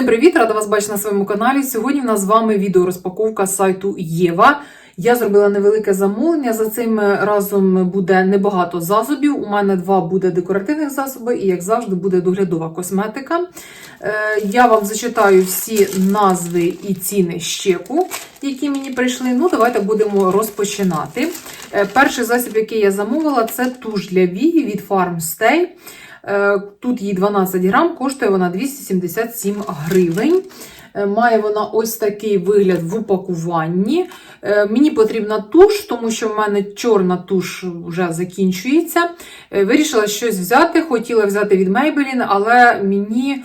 Всім привіт! Рада вас бачити на своєму каналі. Сьогодні в нас з вами відеорозпаковка сайту Єва. Я зробила невелике замовлення. За цим разом буде небагато засобів. У мене два буде декоративних засоби, і, як завжди, буде доглядова косметика. Е, Я вам зачитаю всі назви і ціни щеку, які мені прийшли. Ну, давайте будемо розпочинати. Е, Перший засіб, який я замовила, це туш для вії від Farmstay. Е, Тут їй 12 грам, коштує вона 277 гривень. Е, Має вона ось такий вигляд в упакуванні. Е, Мені потрібна туш, тому що в мене чорна туш вже закінчується. Вирішила щось взяти, хотіла взяти від Maybelline, але мені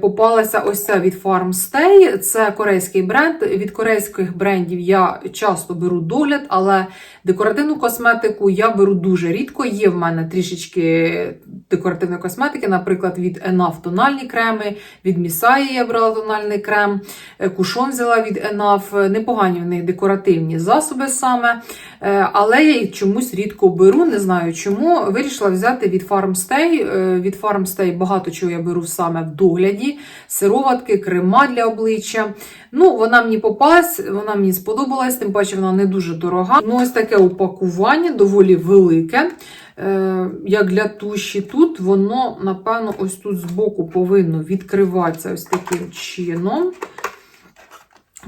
попалася ось ця від Farmstay. Це корейський бренд. Від корейських брендів я часто беру догляд, але декоративну косметику я беру дуже рідко. Є в мене трішечки декоративної косметики, наприклад, від Enough тональні креми, від Місаї я брала тональний крем, е, кушон взяла від Enough. Непогані в них декоративні засоби саме. Е, Але я їх чомусь рідко беру, не знаю чому. Вирішила взяти від Farmstay. Е, Від Farmstay багато чого я беру саме в догляді: сироватки, крема для обличчя. Ну, вона мені попалась, вона мені сподобалась, тим паче вона не дуже дорога. Ну, ось таке упакування доволі велике. Е, Як для туші тут, воно, напевно, ось тут збоку повинно відкриватися ось таким чином.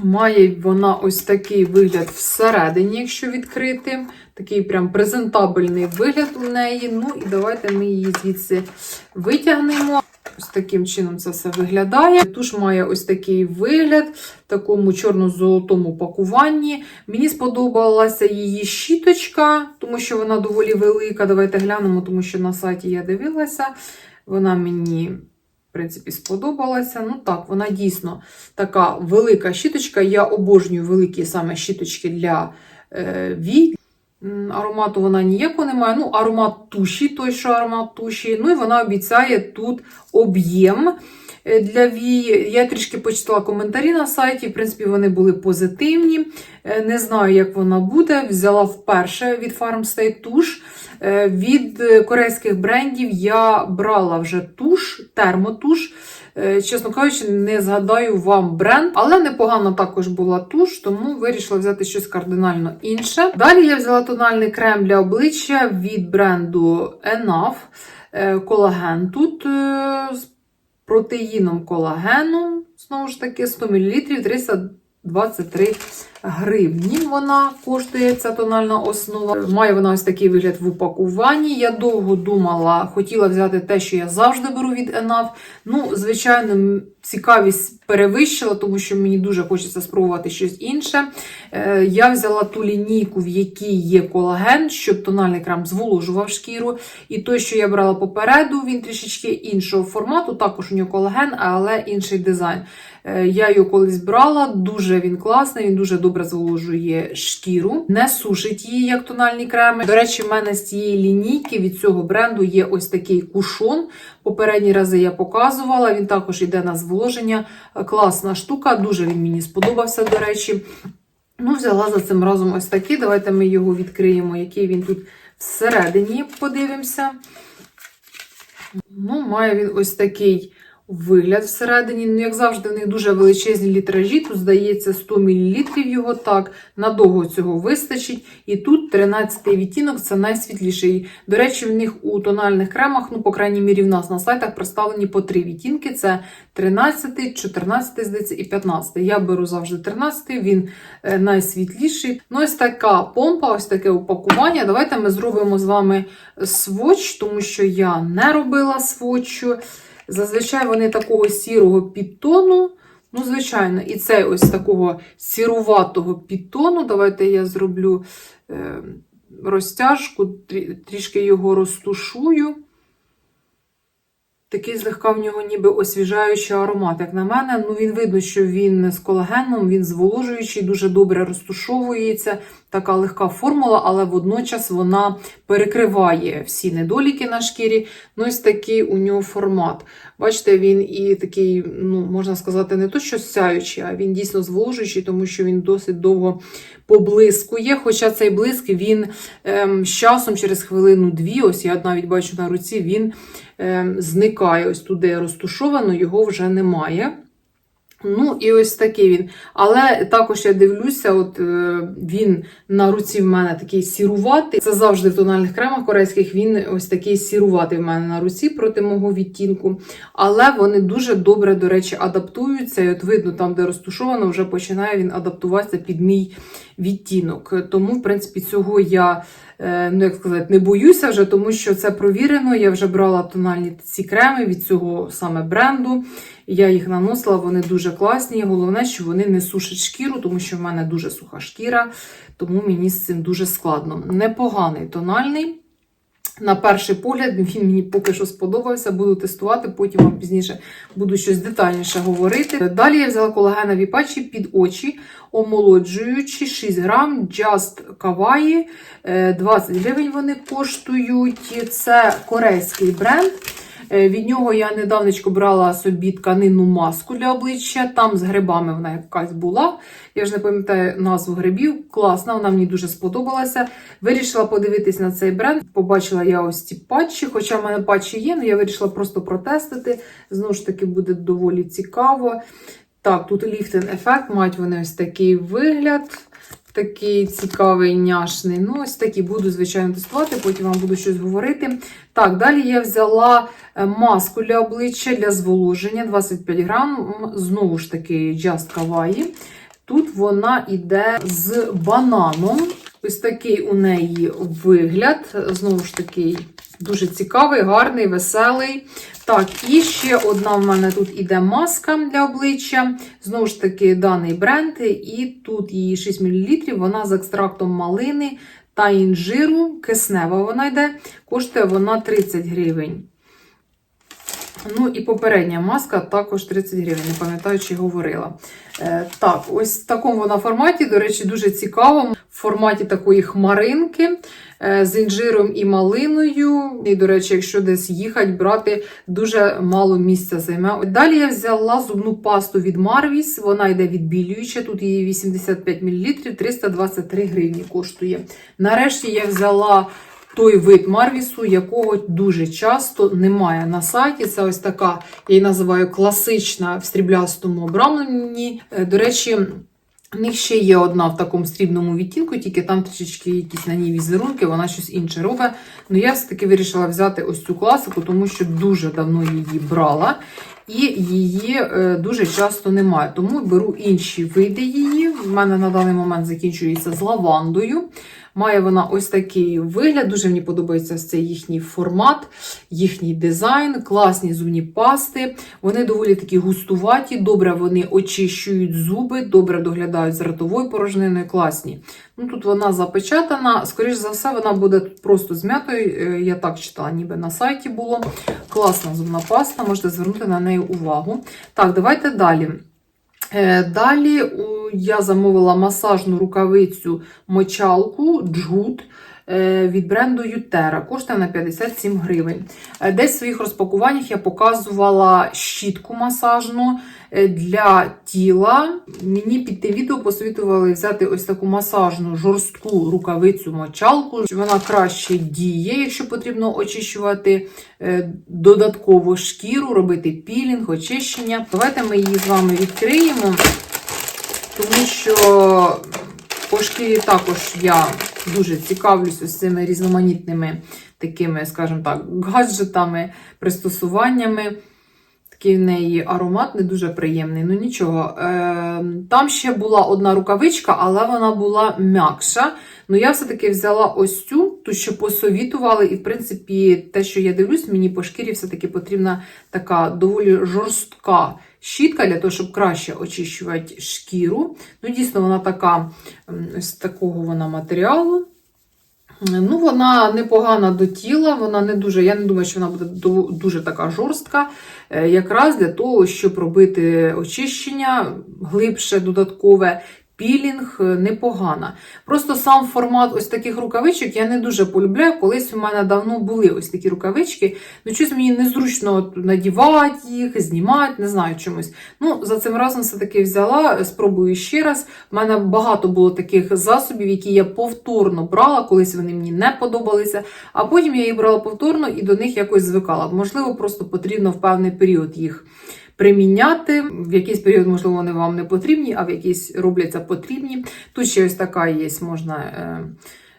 Має вона ось такий вигляд всередині, якщо відкрити. Такий прям презентабельний вигляд у неї. Ну і давайте ми її звідси витягнемо. Ось таким чином це все виглядає. Туш має ось такий вигляд в такому чорно-золотому пакуванні. Мені сподобалася її щіточка, тому що вона доволі велика. Давайте глянемо, тому що на сайті я дивилася. Вона мені. В принципі, сподобалася. Ну так, вона дійсно така велика щіточка. Я обожнюю великі саме щіточки для е, вій. Аромату вона ніякого не має. Ну, аромат туші, той, що аромат туші. Ну і вона обіцяє тут об'єм е, для вій. Я трішки почитала коментарі на сайті. В принципі, вони були позитивні. Е, Не знаю, як вона буде. Взяла вперше від Farmstay туш. Е, Від корейських брендів я брала вже туш, термотуш. Е, Чесно кажучи, не згадаю вам бренд, але непогано також була туш, тому вирішила взяти щось кардинально інше. Далі я взяла тональний крем для обличчя від бренду Enough. Е, Колаген тут з протеїном колагену, знову ж таки, 100 мл 323 гривні. Вона коштує ця тональна основа. Має вона ось такий вигляд в упакуванні. Я довго думала, хотіла взяти те, що я завжди беру від Enough. Ну, звичайно, цікавість перевищила, тому що мені дуже хочеться спробувати щось інше. Е, Я взяла ту лінійку, в якій є колаген, щоб тональний крем зволожував шкіру. І той, що я брала попереду, він трішечки іншого формату. Також у нього колаген, але інший дизайн. Е, Я його колись брала, дуже він класний, він дуже добре зволожує шкіру, не сушить її, як тональні креми. До речі, в мене з цієї лінійки від цього бренду є ось такий кушон. Попередні рази я показувала. Він також йде на зволоження. Е, Класна штука, дуже він мені сподобався, до речі. Ну, взяла за цим разом ось такий. Давайте ми його відкриємо, який він тут всередині, подивимося. Ну, має він ось такий вигляд всередині. Ну, як завжди, в них дуже величезні літражі. Тут, здається, 100 мл його так. Надовго цього вистачить. І тут 13 відтінок це найсвітліший. До речі, в них у тональних кремах, ну, по крайній мірі, в нас на сайтах представлені по три відтінки: це 13, 14, здається, і 15. Я беру завжди 13, він е, найсвітліший. Ну, ось така помпа, ось таке упакування. Давайте ми зробимо з вами сводч, тому що я не робила сводчу. Зазвичай вони такого сірого підтону. Ну, звичайно, і цей ось такого сіруватого підтону. Давайте я зроблю е, розтяжку, трі- трішки його розтушую. Такий злегка в нього ніби освіжаючий аромат. Як на мене, ну він видно, що він з колагеном, він зволожуючий, дуже добре розтушовується. Така легка формула, але водночас вона перекриває всі недоліки на шкірі. Ну, ось такий у нього формат. Бачите, він і такий, ну, можна сказати, не то, що сяючий, а він дійсно зволожуючий, тому що він досить довго поблискує. Хоча цей блиск він ем, з часом, через хвилину-дві, ось я навіть бачу на руці, він ем, зникає. Ось туди розтушовано, його вже немає. Ну, і ось такий він. Але також я дивлюся, от е, він на руці в мене такий сіруватий. Це завжди в тональних кремах корейських він ось такий сіруватий в мене на руці проти мого відтінку. Але вони дуже добре, до речі, адаптуються. І от видно, там, де розтушовано, вже починає він адаптуватися під мій відтінок. Тому, в принципі, цього я. Е, Ну, як сказати, не боюся вже, тому що це провірено. Я вже брала тональні ці креми від цього саме бренду. Я їх наносила, вони дуже класні. Головне, що вони не сушать шкіру, тому що в мене дуже суха шкіра, тому мені з цим дуже складно. Непоганий тональний. На перший погляд, він мені поки що сподобався. Буду тестувати, потім вам пізніше буду щось детальніше говорити. Далі я взяла колагенові патчі під очі, омолоджуючі 6 грам, Just Kawaii. Е, 20 гривень вони коштують. Це корейський бренд. Е, Від нього я недавнечко брала собі тканинну маску для обличчя. Там з грибами вона якась була. Я ж не пам'ятаю назву грибів. Класна, вона мені дуже сподобалася. Вирішила подивитись на цей бренд. Побачила я ось ці патчі, хоча в мене патчі є, але я вирішила просто протестити. Знову ж таки, буде доволі цікаво. Так, тут ліфтинг ефект, мають вони ось такий вигляд. Такий цікавий, няшний. Ну, ось такі буду, звичайно, тестувати, потім вам буду щось говорити. Так, далі я взяла е, маску для обличчя для зволоження 25 грам. Знову ж таки, Just Kawaii. Тут вона йде з бананом. Ось такий у неї вигляд. Знову ж таки, дуже цікавий, гарний, веселий. Так, і ще одна в мене тут іде маска для обличчя. Знову ж таки, даний бренд. І тут її 6 мл. Вона з екстрактом малини та інжиру. Киснева вона йде. Коштує вона 30 гривень. Ну і попередня маска також 30 гривень, не пам'ятаю, чи говорила. Е, так, ось в такому вона форматі, до речі, дуже цікаво. В форматі такої хмаринки з інжиром і малиною. І, до речі, якщо десь їхати, брати дуже мало місця займе. Далі я взяла зубну пасту від Marvis, вона йде відбілююча, тут її 85 мл, 323 гривні коштує. Нарешті я взяла той вид Марвісу, якого дуже часто немає на сайті. Це ось така, я її називаю класична в стріблястому обрамленні. Е, До речі, в них ще є одна в такому стрібному відтінку, тільки там трішечки якісь на ній візерунки, вона щось інше робить. Ну я все-таки вирішила взяти ось цю класику, тому що дуже давно її брала. І її е, дуже часто немає. Тому беру інші види її. У мене на даний момент закінчується з лавандою. Має вона ось такий вигляд. Дуже мені подобається цей їхній формат, їхній дизайн, класні зубні пасти. Вони доволі такі густуваті, добре вони очищують зуби, добре доглядають з ротовою порожниною, класні. Ну, Тут вона запечатана. Скоріш за все, вона буде просто зм'ятою. Е, Я так читала, ніби на сайті було. Класна зубна паста, можете звернути на неї увагу. Так, давайте далі. Е, Далі я замовила масажну рукавицю мочалку Джгут. е, від бренду Ютера. Коштує на 57 гривень. Е, Десь в своїх розпакуваннях я показувала щітку масажну е, для тіла. Мені під те відео посовітували взяти ось таку масажну жорстку рукавицю мочалку. Вона краще діє, якщо потрібно очищувати е, додатково шкіру, робити пілінг, очищення. Давайте ми її з вами відкриємо, тому що по шкірі також я дуже цікавлюсь з цими різноманітними такими, скажімо так, гаджетами, пристосуваннями. Такий в неї аромат не дуже приємний. Ну нічого. Е, Там ще була одна рукавичка, але вона була м'якша. Ну, я все-таки взяла ось цю, ту, що посовітували, і, в принципі, те, що я дивлюсь, мені по шкірі все-таки потрібна така доволі жорстка щітка для того, щоб краще очищувати шкіру. Ну, дійсно, вона така, з такого вона матеріалу. Ну, вона непогана до тіла, вона не дуже, я не думаю, що вона буде дуже така жорстка, е, якраз для того, щоб робити очищення глибше, додаткове. Пілінг е, непогана. Просто сам формат ось таких рукавичок я не дуже полюбляю. Колись у мене давно були ось такі рукавички. Ну, щось мені незручно надівати їх, знімати, не знаю чомусь. Ну, за цим разом все-таки взяла, спробую ще раз. У мене багато було таких засобів, які я повторно брала, колись вони мені не подобалися. А потім я їх брала повторно і до них якось звикала. Можливо, просто потрібно в певний період їх приміняти. В якийсь період, можливо, вони вам не потрібні, а в якийсь робляться потрібні. Тут ще ось така є, можна.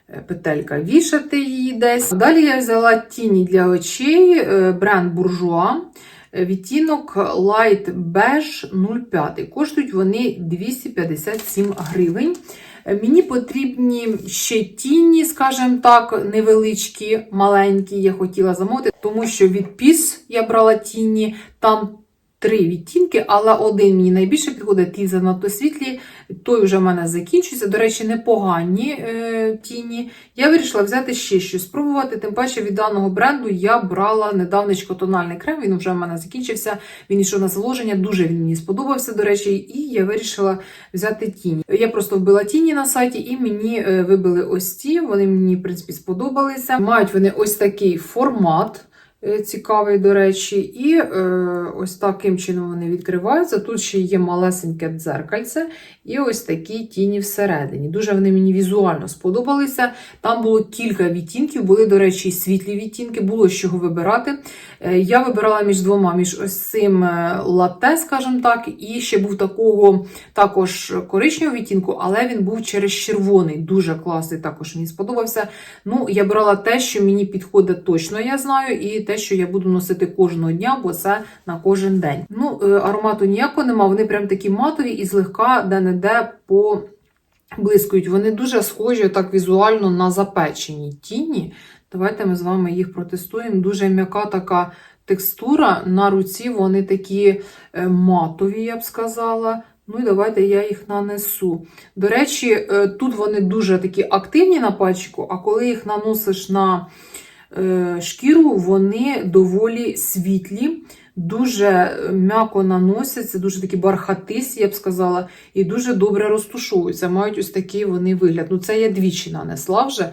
Е, Петелька вішати її десь. Далі я взяла тіні для очей е, бренд. Е, Відтінок Light Beige 05. Коштують вони 257 гривень. Е, Мені потрібні ще тіні, скажімо так, невеличкі, маленькі. Я хотіла замовити, тому що від піс я брала тіні, там три відтінки, але один мені найбільше підходить, ті занадто світлі. Той вже в мене закінчується. До речі, непогані е, тіні. Я вирішила взяти ще щось спробувати. Тим паче від даного бренду я брала недавнечко тональний крем. Він вже в мене закінчився. Він йшов на зволоження. Дуже він мені сподобався, до речі, і я вирішила взяти тіні. Я просто вбила тіні на сайті, і мені е, вибили ось ці. Вони мені, в принципі, сподобалися. Мають вони ось такий формат. Е, Цікавий, до речі, і е, ось таким чином вони відкриваються. Тут ще є малесеньке дзеркальце, і ось такі тіні всередині. Дуже вони мені візуально сподобалися. Там було кілька відтінків, були, до речі, світлі відтінки, було з чого вибирати. Е, Я вибирала між двома, між ось цим е, латте, скажімо так, і ще був такого також коричневого відтінку, але він був через червоний. Дуже класний, також мені сподобався. Ну, я брала те, що мені підходить точно, я знаю, і те, що я буду носити кожного дня, бо це на кожен день. Ну, е, аромату ніякого нема, вони прям такі матові і злегка де-не-де по. Блискують. Вони дуже схожі так візуально на запечені тіні. Давайте ми з вами їх протестуємо. Дуже м'яка така текстура. На руці вони такі е, матові, я б сказала. Ну і давайте я їх нанесу. До речі, е, тут вони дуже такі активні на пальчику, а коли їх наносиш на е, шкіру, вони доволі світлі, дуже е, м'яко наносяться, дуже такі бархатисті, я б сказала, і дуже добре розтушовуються. Мають ось такий вони вигляд. Ну, це я двічі нанесла вже.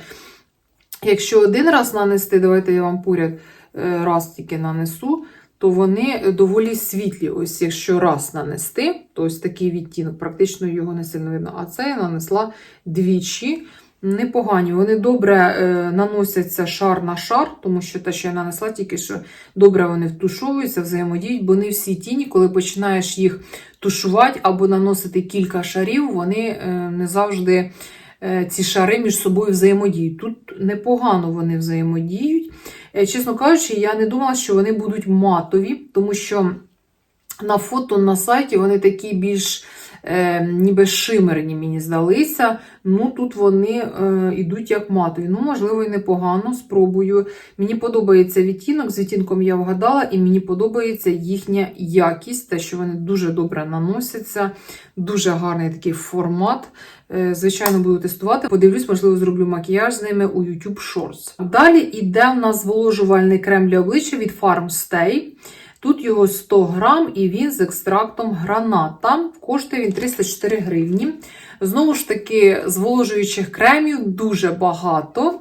Якщо один раз нанести, давайте я вам поряд е, раз тільки нанесу, то вони доволі світлі. Ось якщо раз нанести, то ось такий відтінок, практично його не сильно видно. А це я нанесла двічі. Непогані, вони добре е, наносяться шар на шар, тому що те, що я нанесла, тільки що добре вони втушовуються, взаємодіють, бо не всі тіні, коли починаєш їх тушувати або наносити кілька шарів, вони е, не завжди е, ці шари між собою взаємодіють. Тут непогано вони взаємодіють. Чесно кажучи, я не думала, що вони будуть матові, тому що на фото на сайті вони такі більш е, ніби шимерні, мені здалися. Ну, тут вони е, йдуть як матові. Ну, можливо, і непогано, спробую. Мені подобається відтінок, з відтінком я вгадала, і мені подобається їхня якість, те, що вони дуже добре наносяться, дуже гарний такий формат. Е, Звичайно, буду тестувати. Подивлюсь, можливо, зроблю макіяж з ними у YouTube Shorts. Далі йде в нас зволожувальний крем для обличчя від Farm Stay. Тут його 100 грам і він з екстрактом граната. Коштує він 304 гривні. Знову ж таки, зволожуючих кремів дуже багато.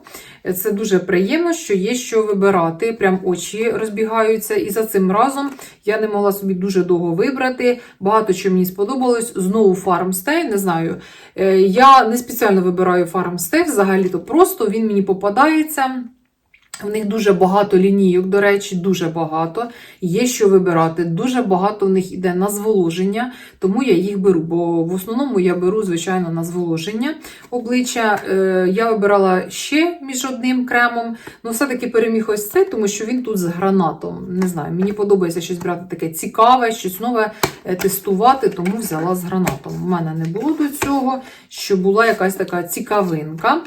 Це дуже приємно, що є що вибирати. Прям очі розбігаються. І за цим разом я не могла собі дуже довго вибрати. Багато чого мені сподобалось. Знову Farmstay, не знаю. Е, Я не спеціально вибираю Farmstay, взагалі-то просто він мені попадається. В них дуже багато лінійок, до речі, дуже багато. Є що вибирати. Дуже багато в них іде на зволоження, тому я їх беру. Бо в основному я беру, звичайно, на зволоження обличчя. Е, Я вибирала ще між одним кремом. Ну, все-таки переміг ось цей, тому що він тут з гранатом. Не знаю, мені подобається щось брати таке цікаве, щось нове е, тестувати, тому взяла з гранатом. У мене не було до цього, що була якась така цікавинка.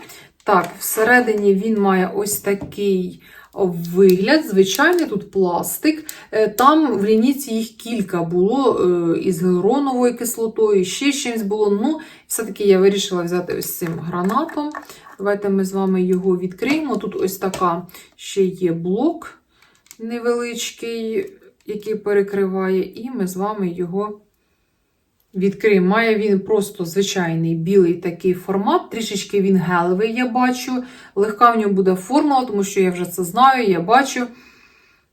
Так, всередині він має ось такий вигляд. Звичайний тут пластик. Е, Там в лінійці їх кілька було е, із гіалуроновою кислотою, ще чимось було. Ну, все-таки я вирішила взяти ось цим гранатом. Давайте ми з вами його відкриємо. Тут ось така ще є блок невеличкий, який перекриває, і ми з вами його відкриємо. Має він просто звичайний білий такий формат, трішечки він гелевий, я бачу. Легка в нього буде формула, тому що я вже це знаю, я бачу.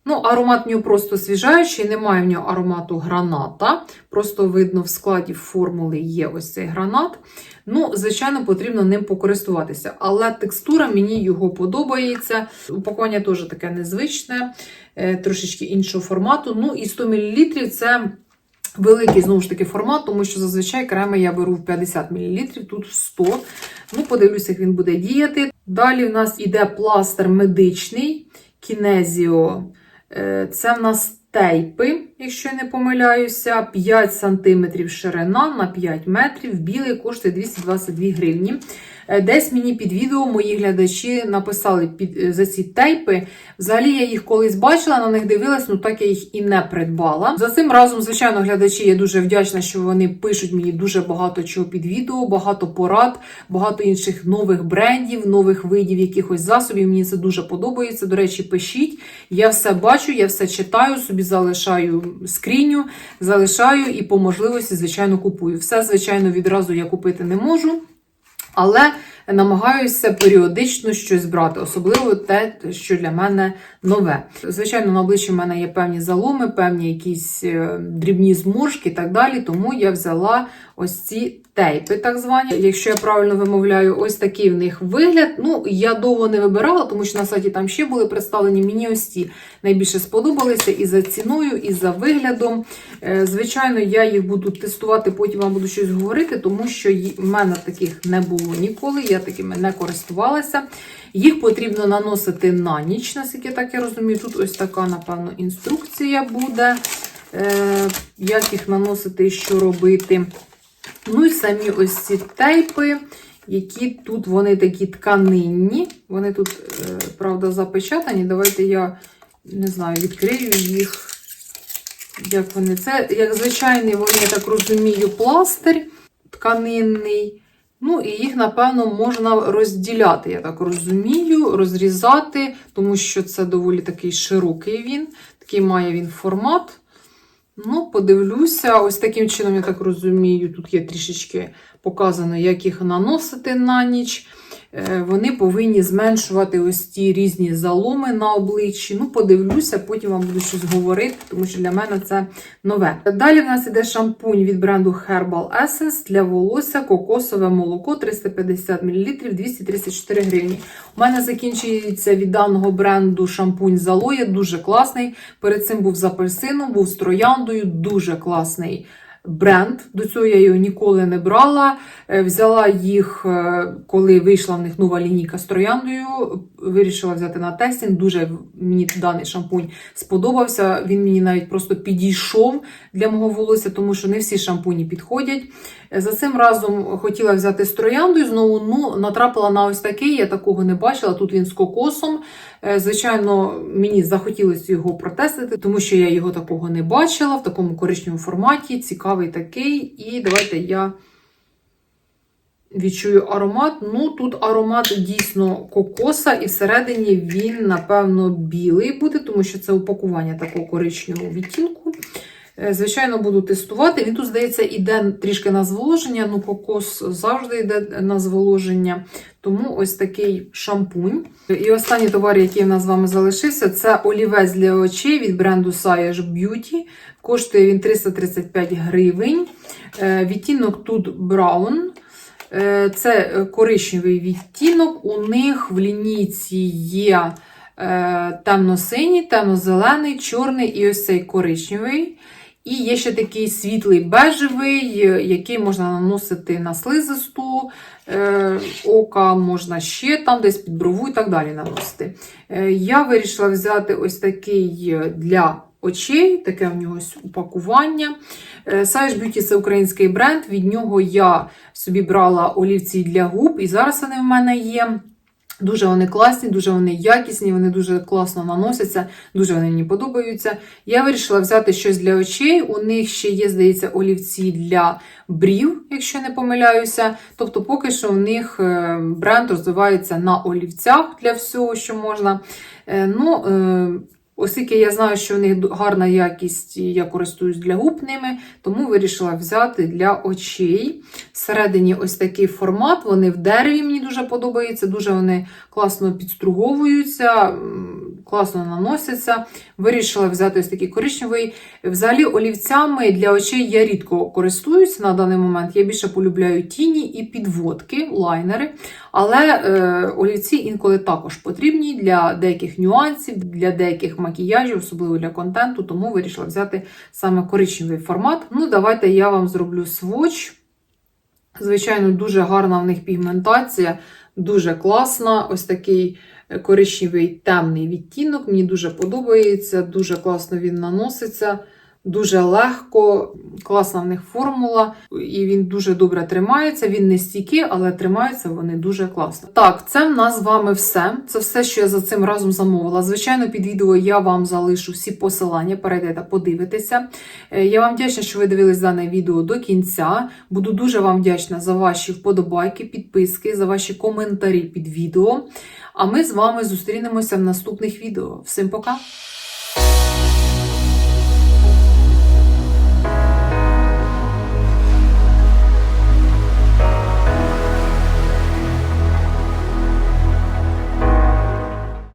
Ну, аромат в нього просто свіжаючий, немає в нього аромату граната. Просто видно, в складі формули є ось цей гранат. Ну, звичайно, потрібно ним покористуватися. Але текстура мені його подобається. Упакування теж таке незвичне, е, трошечки іншого формату. Ну і 100 мл це. Великий, знову ж таки, формат, тому що зазвичай креми я беру в 50 мл, тут в 100. Ну, подивлюся, як він буде діяти. Далі в нас іде пластир медичний, кінезіо. Е, Це в нас тейпи, якщо я не помиляюся, 5 см ширина на 5 метрів. Білий коштує 222 гривні. Е, Десь мені під відео мої глядачі написали під, е, за ці тейпи. Взагалі я їх колись бачила, на них дивилась, ну так я їх і не придбала. За цим разом, звичайно, глядачі, я дуже вдячна, що вони пишуть мені дуже багато чого під відео, багато порад, багато інших нових брендів, нових видів якихось засобів. Мені це дуже подобається. До речі, пишіть. Я все бачу, я все читаю, собі залишаю скріню, залишаю і по можливості, звичайно, купую. Все, звичайно, відразу я купити не можу. Але намагаюся періодично щось брати, особливо те, що для мене нове. Звичайно, на обличчі в мене є певні заломи, певні якісь е, дрібні зморшки і так далі. Тому я взяла ось ці тейпи, так звані. Якщо я правильно вимовляю, ось такий в них вигляд. Ну, я довго не вибирала, тому що на сайті там ще були представлені. Мені ось ці найбільше сподобалися і за ціною, і за виглядом. Е, Звичайно, я їх буду тестувати, потім вам буду щось говорити, тому що в мене таких не було ніколи, я такими не користувалася. Їх потрібно наносити на ніч, наскільки так я розумію. Тут ось така, напевно, інструкція буде, е, як їх наносити і що робити. Ну і самі ось ці тейпи, які тут вони такі тканинні. Вони тут, е, правда, запечатані. Давайте я не знаю, відкрию їх. Як вони це, як звичайний, вони, я так розумію, пластир тканинний. Ну, і їх, напевно, можна розділяти, я так розумію, розрізати, тому що це доволі такий широкий він, такий має він формат. Ну, подивлюся, ось таким чином, я так розумію, тут є трішечки показано, як їх наносити на ніч. Е, Вони повинні зменшувати ось ті різні заломи на обличчі. Ну, подивлюся, потім вам буду щось говорити, тому що для мене це нове. Далі в нас іде шампунь від бренду Herbal Essence для волосся, кокосове молоко 350 мл 234 гривні. У мене закінчується від даного бренду шампунь з алоє, дуже класний. Перед цим був з апельсином, був з трояндою, дуже класний. Бренд, до цього я його ніколи не брала. Е, Взяла їх, е, коли вийшла в них нова лінійка з трояндою. Вирішила взяти на тестінг. Дуже мені даний шампунь сподобався. Він мені навіть просто підійшов для мого волосся, тому що не всі шампуні підходять. За цим разом хотіла взяти з трояндою. Знову ну, натрапила на ось такий, я такого не бачила. Тут він з кокосом. Е, Звичайно, мені захотілося його протестити, тому що я його такого не бачила в такому коричневому форматі. Цікавий такий. І давайте я відчую аромат. Ну, тут аромат дійсно кокоса, і всередині він, напевно, білий буде, тому що це упакування такого коричневого відтінку. Е, Звичайно, буду тестувати. Він тут, здається, іде трішки на зволоження. Ну, кокос завжди йде на зволоження. Тому ось такий шампунь. І останній товар, який в нас з вами залишився, це олівець для очей від бренду Sage Beauty. Коштує він 335 гривень. Е, Відтінок тут браун. Е, Це е, коричневий відтінок. У них в лінійці є е, темно-синій, темно-зелений, чорний і ось цей коричневий. І є ще такий світлий бежевий, який можна наносити на слизисту ока, можна ще там десь під брову і так далі наносити. Я вирішила взяти ось такий для очей, таке в нього упакування. Е, Sage Beauty це український бренд. Від нього я собі брала олівці для губ, і зараз вони в мене є. Дуже вони класні, дуже вони якісні, вони дуже класно наносяться, дуже вони мені подобаються. Я вирішила взяти щось для очей. У них ще є, здається, олівці для брів, якщо не помиляюся. Тобто, поки що у них е, бренд розвивається на олівцях для всього, що можна. Е, Ну, е, Оскільки я знаю, що в них гарна якість, я користуюсь для губ ними, тому вирішила взяти для очей. Всередині ось такий формат, вони в дереві мені дуже подобаються, дуже вони класно підструговуються. Класно наносяться. Вирішила взяти ось такий коричневий. Взагалі, олівцями для очей я рідко користуюся на даний момент. Я більше полюбляю тіні і підводки, лайнери. Але е, олівці інколи також потрібні для деяких нюансів, для деяких макіяжів, особливо для контенту, тому вирішила взяти саме коричневий формат. Ну, давайте я вам зроблю сводч. Звичайно, дуже гарна в них пігментація, дуже класна. Ось такий коричневий темний відтінок. Мені дуже подобається, дуже класно він наноситься, дуже легко, класна в них формула, і він дуже добре тримається. Він не стійкий, але тримаються вони дуже класно. Так, це в нас з вами все. Це все, що я за цим разом замовила. Звичайно, під відео я вам залишу всі посилання, перейдете, подивитися. Е, Я вам вдячна, що ви дивились дане відео до кінця. Буду дуже вам вдячна за ваші вподобайки, підписки, за ваші коментарі під відео. А ми з вами зустрінемося в наступних відео. Всім пока!